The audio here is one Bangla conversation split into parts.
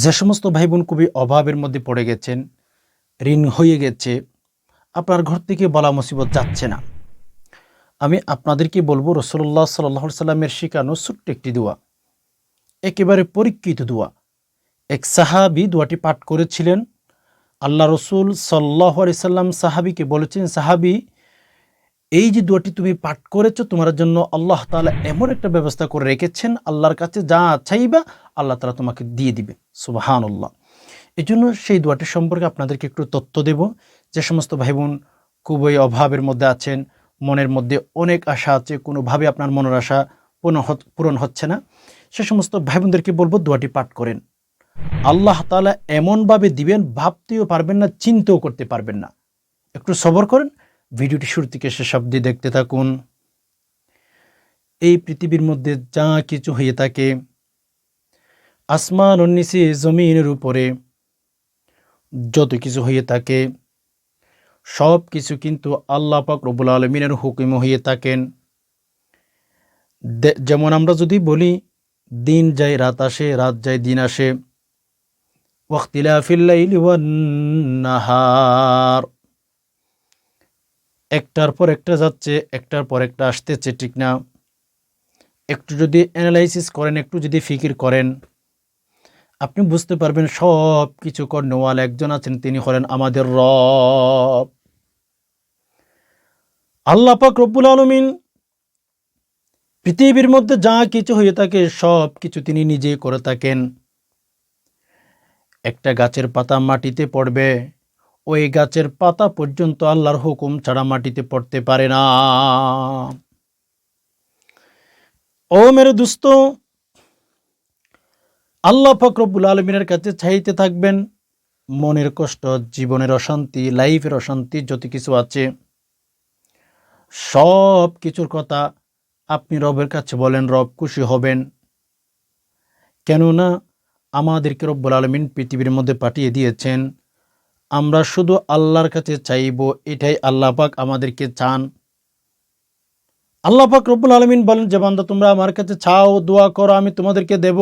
যে সমস্ত ভাই বোন খুবই অভাবের মধ্যে পড়ে গেছেন, ঋণ হয়ে গেছে, আপনার ঘর থেকে বলা মুসিবত যাচ্ছে না। আমি আপনাদেরকে বলব রসল্লাহ সাল্লাহ সাল্লামের শিখানো ছোট্ট একটি দোয়া, একেবারে পরীক্ষিত দোয়া। এক সাহাবি দোয়াটি পাঠ করেছিলেন। আল্লাহ রসুল সাল্লাহ আলি সাল্লাম সাহাবিকে বলেছেন, সাহাবি, এই যে দোয়াটি তুমি পাঠ করেছ, তোমার জন্য আল্লাহ তাআলা এমন একটা ব্যবস্থা করে রেখেছেন। আল্লাহর কাছে যা চাইবা আল্লাহ তালা তোমাকে দিয়ে দিবে। সুবাহান আল্লাহ এই জন্য সেই দোয়াটি সম্পর্কে আপনাদেরকে একটু তথ্য দেব। যে সমস্ত ভাই বোন খুবই অভাবের মধ্যে আছেন, মনের মধ্যে অনেক আশা আছে, কোনোভাবে আপনার মনের আশা পূর্ণ হচ্ছে না। সে সমস্ত ভাই বোনদেরকে বলব দোয়াটি পাঠ করেন। আল্লাহ তালা এমনভাবে দিবেন, ভাবতেও পারবেন না, চিন্তাও করতে পারবেন না। একটু সবর করেন, ভিডিওটি শুরু থেকে শেষ অবধি দেখতে থাকুন। এই পৃথিবীর মধ্যে যা কিছু হয়ে থাকে আসমান ও জমিনের উপরে যত কিছু হয়ে থাকে, সব কিছু কিন্তু আল্লাহ পাক রবুল আলমিনের হুকুম হয়ে থাকেন। যেমন আমরা যদি বলি, দিন যায়, রাত আসে, রাত যায়, দিন আসে। নাহার। একটার পর একটা যাচ্ছে, একটার পর একটা আসতেছে, ঠিক না? একটু যদি অ্যানালাইসিস করেন, একটু যদি ফিকির করেন আপনি বুঝতে পারবেন সব কিছু কর্ণওয়াল একজন আছেন, তিনি হলেন আমাদের রব। আল্লাহ পাক রব্বুল আলমিন পৃথিবীর মধ্যে যা কিছু হয়ে থাকে, সব কিছু তিনি নিজে করে থাকেন। একটা গাছের পাতা মাটিতে পড়বে, ওই গাছের পাতা পর্যন্ত আল্লাহর হুকুম ছাড়া মাটিতে পড়তে পারে না। ও মেরে দুস্ত আল্লাহ ফকরবুল আলমিনের কাছে চাইতে থাকবেন মনের কষ্ট, জীবনের অশান্তি, লাইফের অশান্তি যত কিছু আছে। সব কিছুর কথা আপনি রবের কাছে বলেন, রব খুশি হবেন। কেননা আমাদেরকে রব্বুল আলমিন পৃথিবীর মধ্যে পাঠিয়ে দিয়েছেন। আমরা শুধু আল্লাহর কাছে চাইব, এটাই আল্লাহ পাক আমাদেরকে চান। আল্লাহ পাক রব্বুল আলমিন বলেন, যে বান্দা তোমরা আমার কাছে চাও, দোয়া করো, আমি তোমাদেরকে দেব।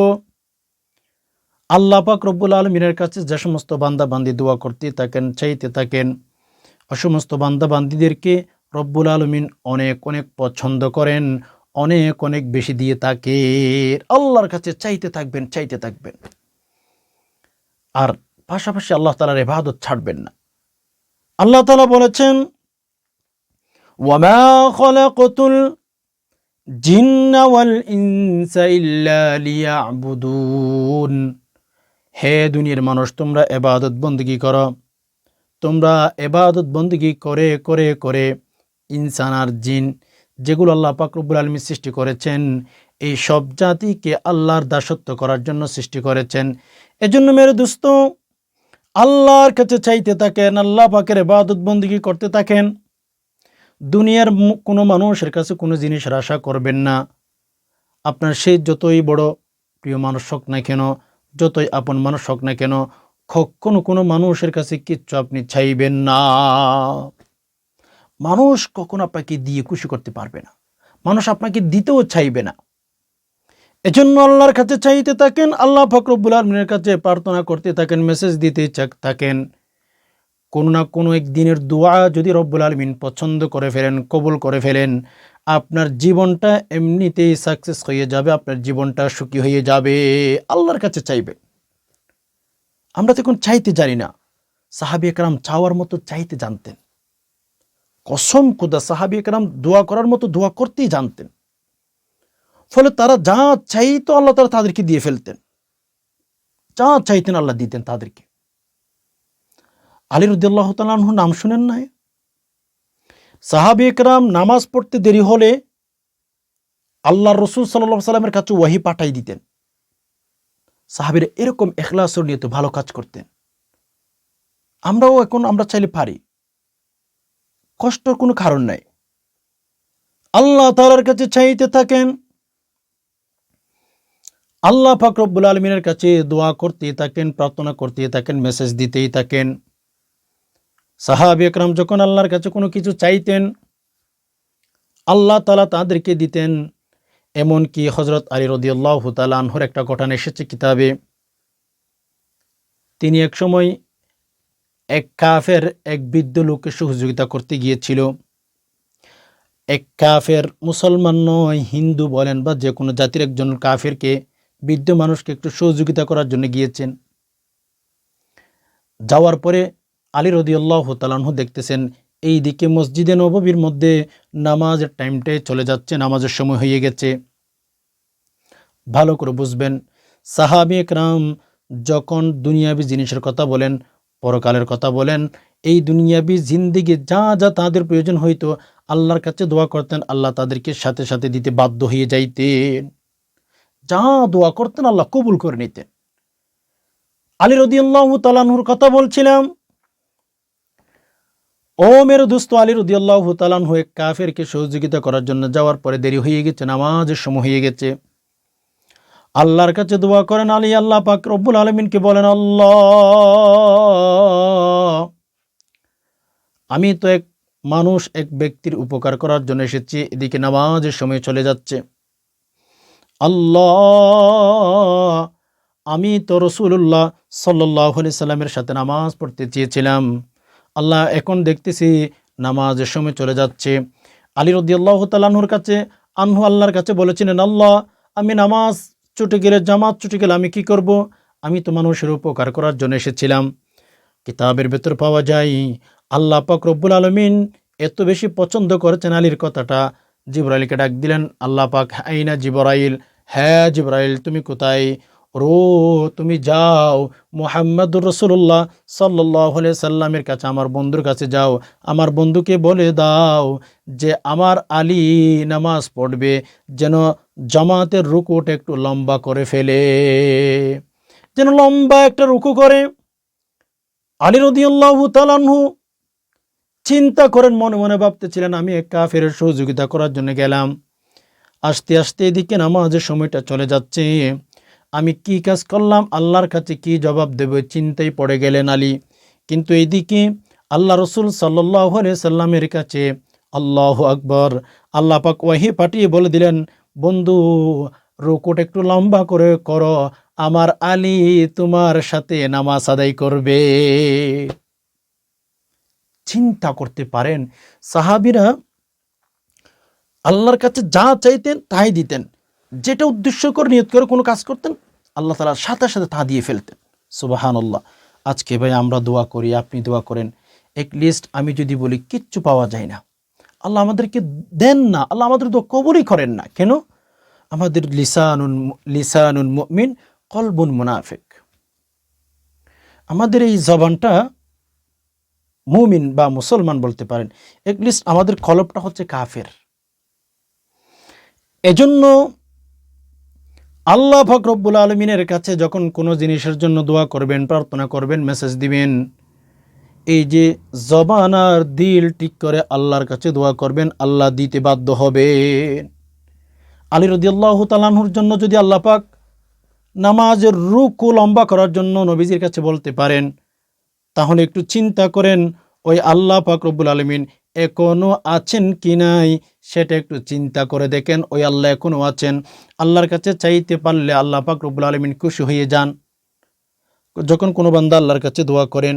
আল্লাহ পাক রব্বুল আলমিনের কাছে যে সমস্ত বান্দা বান্দি দোয়া করতে থাকেন, চাইতে থাকেন ও সমস্ত বান্দা বান্দিদেরকে রব্বুল আলমিন অনেক অনেক পছন্দ করেন, অনেক অনেক বেশি দিয়ে থাকে। আল্লাহর কাছে চাইতে থাকবেন চাইতে থাকবেন। আর পাশাপাশি আল্লাহ তালার এবাদত ছাড়বেন না। আল্লাহ তালা বলেছেন, ওয়ামা খলাকতুল জিন্না ওয়াল ইনসা ইল্লা হে দুনিয়ার মানুষ, তোমরা এবাদত বন্দগি করো। তোমরা এবাদত বন্দগি করে করে করে ইনসান আর জিন, যেগুলো আল্লাহ পাক রব্বুল আলমী সৃষ্টি করেছেন, এই সব জাতিকে আল্লাহর দাসত্ব করার জন্য সৃষ্টি করেছেন। এজন্য মেরে দোস্ত, আল্লাহর কাছে চাইতে থাকেন, আল্লাহ পাকের এবাদত বন্দিগি করতে থাকেন। দুনিয়ার কোনো মানুষের কাছে কোনো জিনিসের আশা করবেন না। আপনার সে যতই বড় প্রিয় মানুষ হোক না কেন যতই আপন মানুষ হোক না কেন, কখনো কোনো মানুষের কাছে কিচ্ছু আপনি চাইবেন না। মানুষ কখন আপনাকে দিয়ে খুশি করতে পারবে না। মানুষ আপনাকে দিতেও চাইবে না। এজন্য আল্লাহর কাছে চাইতে থাকেন, আল্লাহ ফকরবুল আলমিনের কাছে প্রার্থনা করতে থাকেন মেসেজ দিতে থাকেন। কোনো না কোনো একদিনের দোয়া যদি রব্বুল আলমিন পছন্দ করে ফেলেন, কবুল করে ফেলেন, আপনার জীবনটা এমনিতেই সাকসেস হয়ে যাবে, আপনার জীবনটা সুখী হয়ে যাবে। আল্লাহর কাছে চাইবে। আমরা তখন চাইতে জানি না। সাহাবি একরাম চাওয়ার মতো চাইতে জানতেন। কসম খুদা, সাহাবি একরাম দোয়া করার মতো দোয়া করতেই জানতেন। ফলে তারা যা চাইতো আল্লাহ তারা তাদেরকে দিয়ে ফেলতেন। যা চাইতেন আল্লাহ দিতেন তাদেরকে। আলী রুদ্দাল্লাহ তালাহুর নাম শুনেন নাই? সাহাবি একরাম নামাজ পড়তে দেরি হলে আল্লাহ রসুল সাল্লাহ সাল্লামের কাছে ওয়াহি পাঠাই দিতেন। সাহাবির এরকম এখলাসর নিয়ে তো ভালো কাজ করতেন। আমরাও এখন আমরা চাইলে পারি। কষ্টর কোনো কারণ নাই। আল্লাহ তালার কাছে চাইতে থাকেন। আল্লাহ ফাকরবুল আলমিনের কাছে দোয়া করতে থাকেন, প্রার্থনা করতে থাকেন, মেসেজ দিতেই থাকেন। সাহাবি একরাম যখন আল্লাহর কাছে কোনো কিছু চাইতেন, আল্লাহ তালা তাদেরকে দিতেন। এমনকি হজরত আলী রদিয়াল্লাহ তালানহর একটা ঘটনা এসেছে কিতাবে। তিনি এক সময় এক কাফের, এক বৃদ্ধ লোককে সহযোগিতা করতে গিয়েছিল। এক কাফের মুসলমান নয়, হিন্দু বলেন বা যে কোনো জাতির একজন কাফেরকে, বৃদ্ধ মানুষকে একটু সহযোগিতা করার জন্য গিয়েছেন। যাওয়ার পরে আলী রদিউল্লাহ তালাহু দেখতেছেন, এই দিকে মসজিদে নববীর মধ্যে নামাজের টাইমটাই চলে যাচ্ছে, নামাজের সময় হয়ে গেছে। ভালো করে বুঝবেন, সাহাবি একরাম যখন দুনিয়াবি জিনিসের কথা বলেন, পরকালের কথা বলেন, এই দুনিয়াবি জিন্দিগি যা যা তাদের প্রয়োজন হইতো, আল্লাহর কাছে দোয়া করতেন, আল্লাহ তাদেরকে সাথে সাথে দিতে বাধ্য হয়ে যাইতেন। যা দোয়া করতেন, আল্লাহ কবুল করে নিতেন। আলী রদিয়াল্লাহ তালানহুর কথা বলছিলাম ও মেরো দুস্থ আলী রদিয়াল্লাহ তালানহু হয়ে কাফেরকে সহযোগিতা করার জন্য যাওয়ার পরে দেরি হয়ে গেছে, নামাজের সময় হয়ে গেছে। আল্লাহর কাছে দোয়া করেন, আলী আল্লাহ পাক রব্বুল আলমিনকে বলেন, আল্লাহ, আমি তো এক মানুষ, এক ব্যক্তির উপকার করার জন্য এসেছি, এদিকে নামাজের সময় চলে যাচ্ছে। আল্লাহ, আমি তো রসুল্লাহ সাল্লাহ সাল্লামের সাথে নামাজ পড়তে চেয়েছিলাম। আল্লাহ এখন দেখতেছি নামাজের সময় চলে যাচ্ছে। আলী রদিয়াল্লাহ তালাহুর কাছে, আনহু আল্লাহর কাছে বলেছিলেন, আল্লাহ, আমি নামাজ ছুটে গেলে, জামাত ছুটে গেলে আমি কি করব? আমি তো মানুষের উপকার করার জন্য এসেছিলাম। কিতাবের ভেতর পাওয়া যায়, আল্লাহ পাক রব্বুল আলমিন এত বেশি পছন্দ করেছেন আলীর কথাটা। জিবরাইলকে ডাক দিলেন, আল্লাহ পাক, আইনা জিবরাইল হ্যাঁ জিবরাইল, তুমি কোথায়? রো তুমি যাও। মোহাম্মদুর রসুল্লাহ সাল্লাহ সাল্লামের কাছে, আমার বন্ধুর কাছে যাও। আমার বন্ধুকে বলে দাও যে, আমার আলী নামাজ পড়বে যেন জামাতের রুকুট একটু লম্বা করে ফেলে। যেন লম্বা একটা রুকু করে। আলী রদিয়াল্লাহ তালানহু চিন্তা করেন, মনে মনে ভাবতেছিলেন, আমি এক কাফের সহযোগিতা করার জন্য গেলাম। আস্তে আস্তে এদিকে নামাজের সময়টা চলে যাচ্ছে। আমি কি কাজ করলাম? আল্লাহর কাছে কি জবাব দেব? চিন্তায় পড়ে গেলেন আলী। কিন্তু এইদিকে আল্লাহ রসুল সাল্লাহ সাল্লামের কাছে, আল্লাহ আকবর, আল্লাহ পাক ওয়াহি পাঠিয়ে বলে দিলেন, বন্ধু, রুকুট একটু লম্বা করে করো, আমার আলী তোমার সাথে নামাজ আদায় করবে। চিন্তা করতে পারেন, সাহাবিরা আল্লাহর কাছে যা চাইতেন তাই দিতেন। যেটা উদ্দেশ্য করে, নিয়ত করে কোনো কাজ করতেন, আল্লাহ তালা সাথে সাথে তা দিয়ে ফেলতেন। সুবাহান আল্লাহ আজকে ভাই আমরা দোয়া করি, আপনি দোয়া করেন। লিস্ট আমি যদি বলি, কিচ্ছু পাওয়া যায় না। আল্লাহ আমাদেরকে দেন না। আল্লাহ আমাদের দোয়া কবরই করেন না। কেন? আমাদের লিসানুন লিসানুন মিন কলবুন মুনাফিক। আমাদের এই জবানটা মুমিন বা মুসলমান বলতে পারেন। লিস্ট আমাদের কলবটা হচ্ছে কাফের। এজন্য আল্লাহ ফকরব্বুল আলমিনের কাছে যখন কোনো জিনিসের জন্য দোয়া করবেন, প্রার্থনা করবেন মেসেজ দিবেন, এই যে জবান আর দিল ঠিক করে আল্লাহর কাছে দোয়া করবেন, আল্লাহ দিতে বাধ্য হবেন। আলী রদিয়াল্লাহ তালাহুর জন্য যদি আল্লাহ পাক নামাজের রুকু লম্বা করার জন্য নবীজির কাছে বলতে পারেন, তাহলে একটু চিন্তা করেন ওই আল্লাহ পাক রব্বুল আলমিন এখনও আছেন কি নাই সেটা একটু চিন্তা করে দেখেন, ওই আল্লাহ এখনও আছেন। আল্লাহর কাছে চাইতে পারলে আল্লাহ পাক রব্বুল আলমিন খুশি হয়ে যান। যখন কোনো বান্দা আল্লাহর কাছে দোয়া করেন,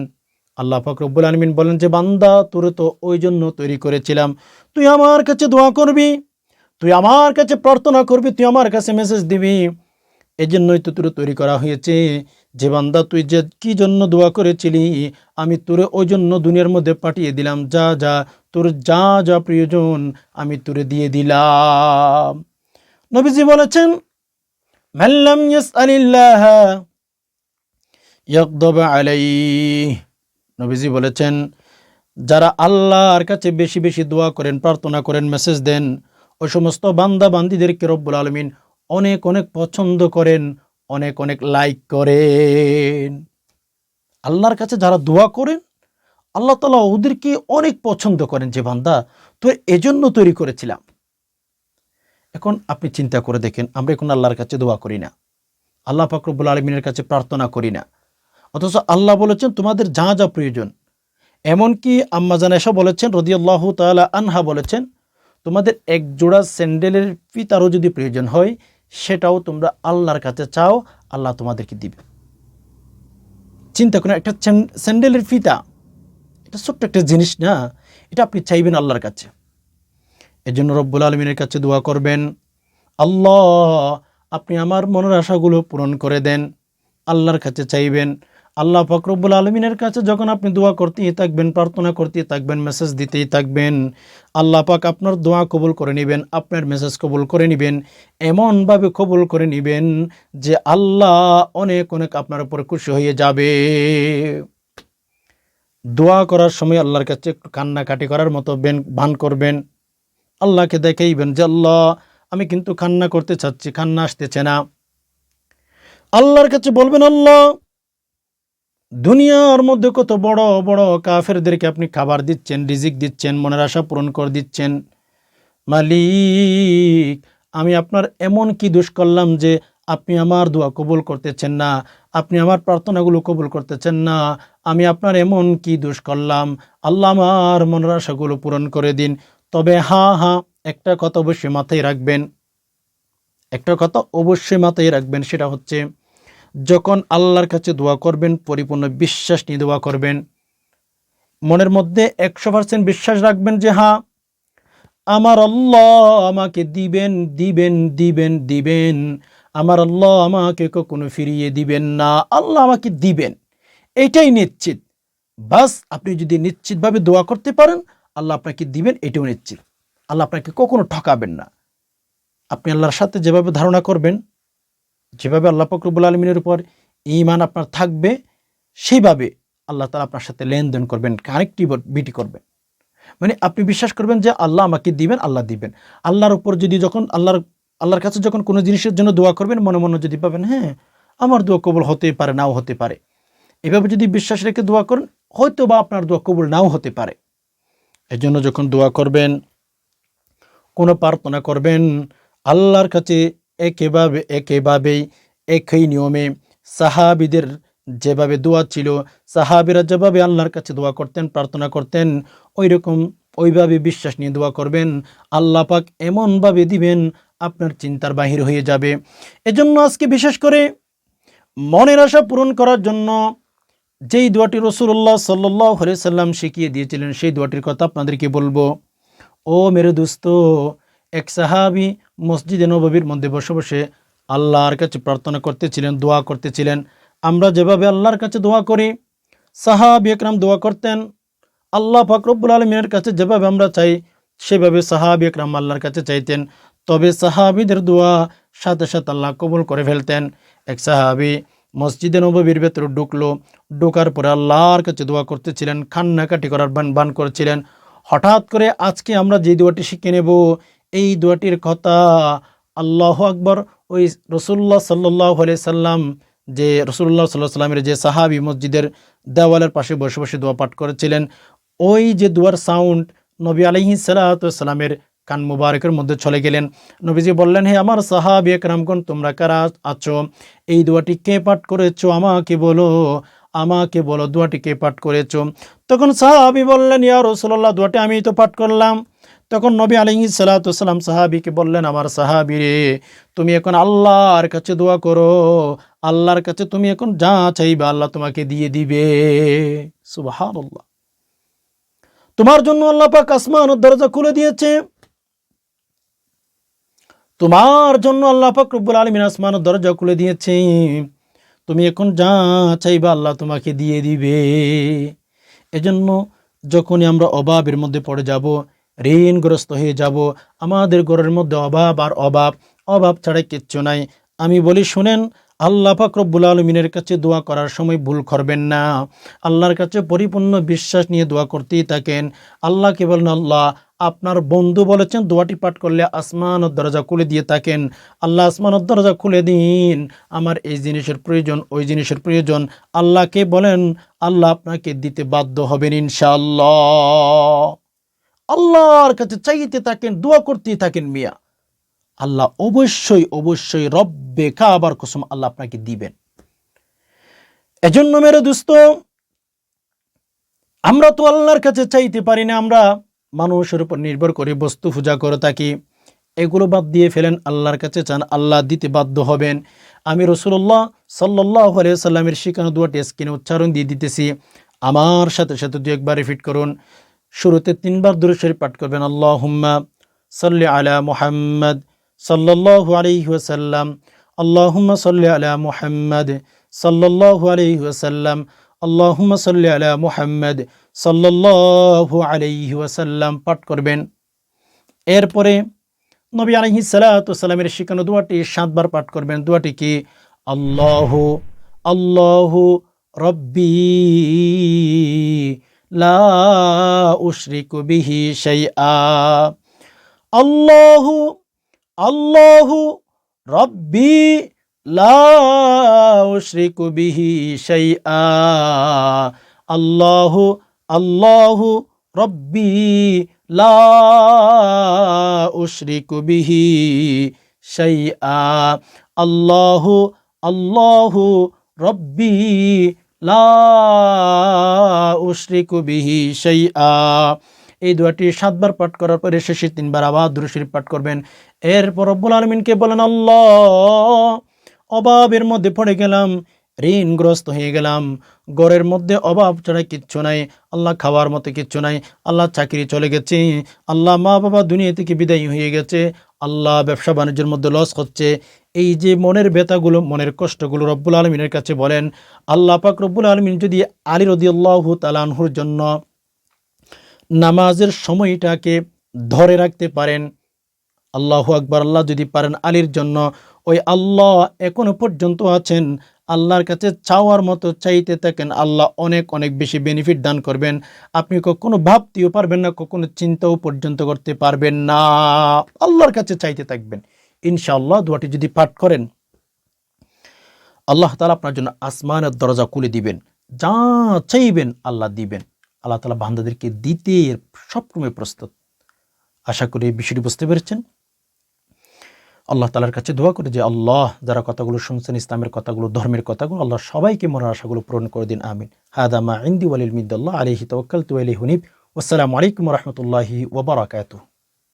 আল্লাহ পাক রব্বুল আলমিন বলেন যে, বান্দা, তোরে তো ওই জন্য তৈরি করেছিলাম। তুই আমার কাছে দোয়া করবি, তুই আমার কাছে প্রার্থনা করবি, তুই আমার কাছে মেসেজ দিবি। এই জন্যই তো তোর তৈরি করা হয়েছে। যে বান্দা তুই যে কি জন্য দোয়া করেছিলি, আমি তোরে ওই জন্য দুনিয়ার মধ্যে পাঠিয়ে দিলাম। যা যা, তোর যা যা প্রয়োজন আমি তোরে দিয়ে দিলাম। নবীজি বলেছেন আলাইহি। নবীজি বলেছেন, যারা আল্লাহর কাছে বেশি বেশি দোয়া করেন, প্রার্থনা করেন, মেসেজ দেন, ওই সমস্ত বান্দা বান্দিদেরকে রব্বুল আলমিন অনেক অনেক পছন্দ করেন, অনেক অনেক লাইক করেন। আল্লাহর কাছে যারা দোয়া করেন, আল্লাহ তালা ওদেরকে অনেক পছন্দ করেন যে বান্দা, তো এজন্য তৈরি করেছিলাম। এখন আপনি চিন্তা করে দেখেন, আমরা এখন আল্লাহর কাছে দোয়া করি না। আল্লাহ ফাকরবুল আলমিনের কাছে প্রার্থনা করি না। অথচ আল্লাহ বলেছেন, তোমাদের যা যা প্রয়োজন। এমনকি আম্মা এসা বলেছেন, রদিয়াল্লাহ তালা আনহা বলেছেন, তোমাদের এক জোড়া স্যান্ডেলের ফিতারও যদি প্রয়োজন হয় সেটাও তোমরা আল্লাহর কাছে চাও, আল্লাহ তোমাদেরকে দিবে। চিন্তা করেন একটা স্যান্ডেলের ফিতা, এটা ছোট্ট একটা জিনিস না, এটা আপনি চাইবেন আল্লাহর কাছে। এজন্য রব্বুল আলমিনের কাছে দোয়া করবেন, আল্লাহ, আপনি আমার মনের আশাগুলো পূরণ করে দেন, আল্লাহর কাছে চাইবেন আল্লাহ ফকরবুল আলমিনের কাছে যখন আপনি দোয়া করতেই থাকবেন, প্রার্থনা করতেই থাকবেন মেসেজ দিতেই থাকবেন, আল্লাহ পাক আপনার দোয়া কবুল করে নেবেন, আপনার মেসেজ কবুল করে নেবেন, এমনভাবে কবুল করে নেবেন যে আল্লাহ অনেক অনেক আপনার উপরে খুশি হয়ে যাবে। দোয়া করার সময় আল্লাহর কাছে একটু কান্নাকাটি করার মতো বেন- ভান করবেন। আল্লাহকে দেখাইবেন যে, আল্লাহ, আমি কিন্তু কান্না করতে চাচ্ছি, কান্না আসতেছে না। আল্লাহর কাছে বলবেন, আল্লাহ দুনিয়ার মধ্যে কত বড় বড় কাফেরদেরকে আপনি খাবার দিচ্ছেন, রিজিক দিচ্ছেন, মনের আশা পূরণ করে দিচ্ছেন? মালিক, আমি আপনার এমন কি দোষ করলাম যে আপনি আমার দোয়া কবুল করতেছেন না? আপনি আমার প্রার্থনাগুলো কবুল করতেছেন না? আমি আপনার এমন কি দোষ করলাম? আল্লাহ আমার মনের আশাগুলো পূরণ করে দিন। তবে হা হা, একটা কথা অবশ্যই মাথায় রাখবেন। একটা কথা অবশ্যই মাথায় রাখবেন, সেটা হচ্ছে যখন আল্লাহর কাছে দোয়া করবেন, পরিপূর্ণ বিশ্বাস নিয়ে দোয়া করবেন, মনের মধ্যে একশো পার্সেন্ট বিশ্বাস রাখবেন যে হ্যাঁ আমার আল্লাহ আমাকে দিবেন দিবেন দিবেন দিবেন। আমার আল্লাহ আমাকে কখনো ফিরিয়ে দিবেন না। আল্লাহ আমাকে দিবেন। এটাই নিশ্চিত। বাস, আপনি যদি নিশ্চিতভাবে দোয়া করতে পারেন, আল্লাহ আপনাকে দিবেন, এটাও নিশ্চিত। আল্লাহ আপনাকে কখনো ঠকাবেন না। আপনি আল্লাহর সাথে যেভাবে ধারণা করবেন যেভাবে আল্লাহ ফকরবুল আলমিনের উপর ইমান আপনার থাকবে, সেইভাবে আল্লাহ তালা আপনার সাথে লেনদেন করবেন কানেক্টিভিটি করবেন। মানে আপনি বিশ্বাস করবেন যে আল্লাহ আমাকে দিবেন, আল্লাহ দিবেন। আল্লাহর উপর যদি যখন, আল্লাহর আল্লাহর কাছে যখন কোনো জিনিসের জন্য দোয়া করবেন, মনে মনে যদি পাবেন হ্যাঁ আমার দোয়া কবল হতেই পারে, নাও হতে পারে। এভাবে যদি বিশ্বাস রেখে দোয়া করেন হয়তো বা আপনার দোয়া কবুল নাও হতে পারে। এজন্য যখন দোয়া করবেন, কোনো প্রার্থনা করবেন, আল্লাহর কাছে একেভাবে একেভাবেই একই নিয়মে সাহাবিদের যেভাবে দোয়া ছিল, সাহাবিরা যেভাবে আল্লাহর কাছে দোয়া করতেন, প্রার্থনা করতেন ওই রকম ওইভাবে বিশ্বাস নিয়ে দোয়া করবেন, আল্লাহ পাক এমনভাবে দিবেন, আপনার চিন্তার বাহির হয়ে যাবে। এজন্য আজকে বিশেষ করে মনের আশা পূরণ করার জন্য যেই দোয়াটি রসুল্লাহ সাল্লাহ সাল্লাম শিখিয়ে দিয়েছিলেন, সেই দোয়াটির কথা আপনাদেরকে বলব। ও মেরে দোস্ত এক সাহাবি মসজিদে নববীর মধ্যে বসে বসে আল্লাহর কাছে প্রার্থনা করতেছিলেন, দোয়া করতেছিলেন। আমরা যেভাবে আল্লাহর কাছে দোয়া করি, সাহাবি একরাম দোয়া করতেন। আল্লাহ ফাকরবুল আলমিনের কাছে যেভাবে আমরা চাই, সেভাবে সাহাবি একরাম আল্লাহর কাছে চাইতেন। তবে সাহাবিদের দোয়া সাথে সাথে আল্লাহ কবুল করে ফেলতেন। এক সাহাবি মসজিদে নববীর ভেতরে ঢুকলো, ঢোকার পরে আল্লাহর কাছে দোয়া করতেছিলেন, কান্নাকাটি করার বান বান করেছিলেন। হঠাৎ করে আজকে আমরা যে দোয়াটি শিখে নেব এই দোয়াটির কথা আল্লাহ আকবর, ওই রসুল্লাহ সাল্লাহ সাল্লাম যে রসুল্লাহ সাল্লাহ সাল্লামের যে সাহাবি মসজিদের দেওয়ালের পাশে বসে বসে দোয়া পাঠ করেছিলেন, ওই যে দুয়ার সাউন্ড নবী আলহি সাল্লামের কান মুবারকের মধ্যে চলে গেলেন। নবীজি বললেন, হে আমার সাহাবি একরামগণ, তোমরা কারা আছো? এই দোয়াটি কে পাঠ করেছ? আমাকে বলো আমাকে বলো, দোয়াটি কে পাঠ করেছ? তখন সাহাবি বললেন, ইয়া রসুল্লাহ দোয়াটি আমি তো পাঠ করলাম। তখন নবী আলহি সাল্লাম সাহাবিকে বললেন, আমার সাহাবি রে, তুমি এখন আল্লাহর কাছে দোয়া করো। আল্লাহর কাছে তুমি এখন যা চাইবে আল্লাহ তোমাকে দিয়ে দিবে। সুবহানাল্লাহ। তোমার জন্য আল্লাহ পাক আসমান ও দরজা খুলে দিয়েছে। তোমার জন্য আল্লাহ পাক রব্বুল আলমিন আসমান ও দরজা খুলে দিয়েছে। তুমি এখন যা চাইবা আল্লাহ তোমাকে দিয়ে দিবে। এজন্য যখনই আমরা অভাবের মধ্যে পড়ে যাব ঋণগ্রস্ত হয়ে যাব। আমাদের ঘরের মধ্যে অভাব আর অভাব অভাব ছাড়া কিচ্ছু নাই। আমি বলি, শুনেন, আল্লাহ পাক রব্বুল আলমিনের কাছে দোয়া করার সময় ভুল করবেন না। আল্লাহর কাছে পরিপূর্ণ বিশ্বাস নিয়ে দোয়া করতেই থাকেন। আল্লাহকে বলেন আল্লাহ আপনার বন্ধু বলেছেন, দোয়াটি পাঠ করলে আসমান ও দরজা খুলে দিয়ে থাকেন। আল্লাহ আসমান ও দরজা খুলে দিন। আমার এই জিনিসের প্রয়োজন, ওই জিনিসের প্রয়োজন। আল্লাহকে বলেন, আল্লাহ আপনাকে দিতে বাধ্য হবেন ইনশাআল্লাহ। আল্লাহর কাছে চাইতে থাকেন, দোয়া করতে থাকেন মিয়া। আল্লাহ অবশ্যই অবশ্যই রব্বে কাবার কসম আল্লাহ আপনাকে দিবেন। এজন্য মেরে দোস্ত, আমরা তো আল্লাহর কাছে চাইতে পারি না, আমরা মানুষের উপর নির্ভর করে বস্তু পূজা করে থাকি। এগুলো বাদ দিয়ে ফেলেন, আল্লাহর কাছে চান, আল্লাহ দিতে বাধ্য হবেন। আমি রসুল্লাহ সাল্লাহ সাল্লামের শিখানো দুয়াটি স্ক্রিনে উচ্চারণ দিয়ে দিতেছি। আমার সাথে সাথে দু একবার রিপিট করুন। শুরুতে তিনবার দূরে শরীফ পাঠ করবেন। আল্লাহ হুম্মা সাল্লি আলা মুহাম্মদ সাল্লাল্লাহু আলাইহি ওয়াসাল্লাম। আল্লাহুম্মা সাল্লি আলা মুহাম্মদ সাল্লাল্লাহু আলাইহি ওয়াসাল্লাম। আল্লাহুম্মা সাল্লি আলা মুহাম্মদ সাল্লাল্লাহু আলাইহি পাঠ করবেন। এরপরে নবী আলাইহি সালামের শিখানো দোয়াটি সাতবার পাঠ করবেন। দোয়াটি কি? আল্লাহ আল্লাহ রব্বি লা উশরিকু বিহি শাইআ। আল্লাহু আল্লাহু রব্বি লা উশরিকু বিহি শাইআ। আল্লাহু আল্লাহু রব্বি লা উশরিকু বিহি শাইআ। আল্লাহু আল্লাহু রব্বি শাইআ। এই দোয়াটি সাতবার পাঠ করার পরে শেষে তিনবার আবার দুরুশরীফ পাঠ করবেন। এরপর রব্বুল আলমিনকে বলেন, আল্লাহ অভাবের মধ্যে পড়ে গেলাম। ঋণগ্রস্ত হয়ে গেলাম। গড়ের মধ্যে অভাব ছাড়া কিচ্ছু নাই। আল্লাহ খাওয়ার মতো কিচ্ছু নাই। আল্লাহ চাকরি চলে গেছে। আল্লাহ মা বাবা দুনিয়া থেকে বিদায়ী হয়ে গেছে। আল্লাহ ব্যবসা বাণিজ্যের মধ্যে লস হচ্ছে। এই যে মনের ব্যথাগুলো, মনের কষ্টগুলো রব্বুল আলমিনের কাছে বলেন, আল্লাহ পাক রব্বুল আলমিন যদি আলী রদি আল্লাহ তালানহুর জন্য নামাজের সময়টাকে ধরে রাখতে পারেন, আল্লাহ আকবর, আল্লাহ যদি পারেন আলীর জন্য, ওই আল্লাহ এখনও পর্যন্ত আছেন। আল্লাহর কাছে চাওয়ার মতো চাইতে থাকেন, আল্লাহ অনেক অনেক বেশি বেনিফিট দান করবেন। আপনি কখনো ভাবতেও পারবেন না, কখনো চিন্তাও পর্যন্ত করতে পারবেন না। আল্লাহর কাছে চাইতে থাকবেন। ইনশাআল্লাহ দোয়াটি যদি পাঠ করেন, আল্লাহ তালা আপনার জন্য আসমানের দরজা খুলে দিবেন। যা চাইবেন আল্লাহ দিবেন। আল্লাহ তালা বান্দাদেরকে দিতে সবসময় প্রস্তুত। আশা করি বিষয়টি বুঝতে পেরেছেন। আল্লাহ তালার কাছে দোয়া করে যে, আল্লাহ যারা কথাগুলো শুনছেন, ইসলামের কথাগুলো, ধর্মের কথাগুলো, আল্লাহ সবাইকে মনের আশাগুলো পূরণ করে দিন, আমিন। হাদামা ইন্দি ওয়ালিল মিদ্দাল্লাহ আলহি তওয়াক্কাল তু হুনিফ আসসালামু আলাইকুম রহমতুল্লাহি ওবরাকাতুহ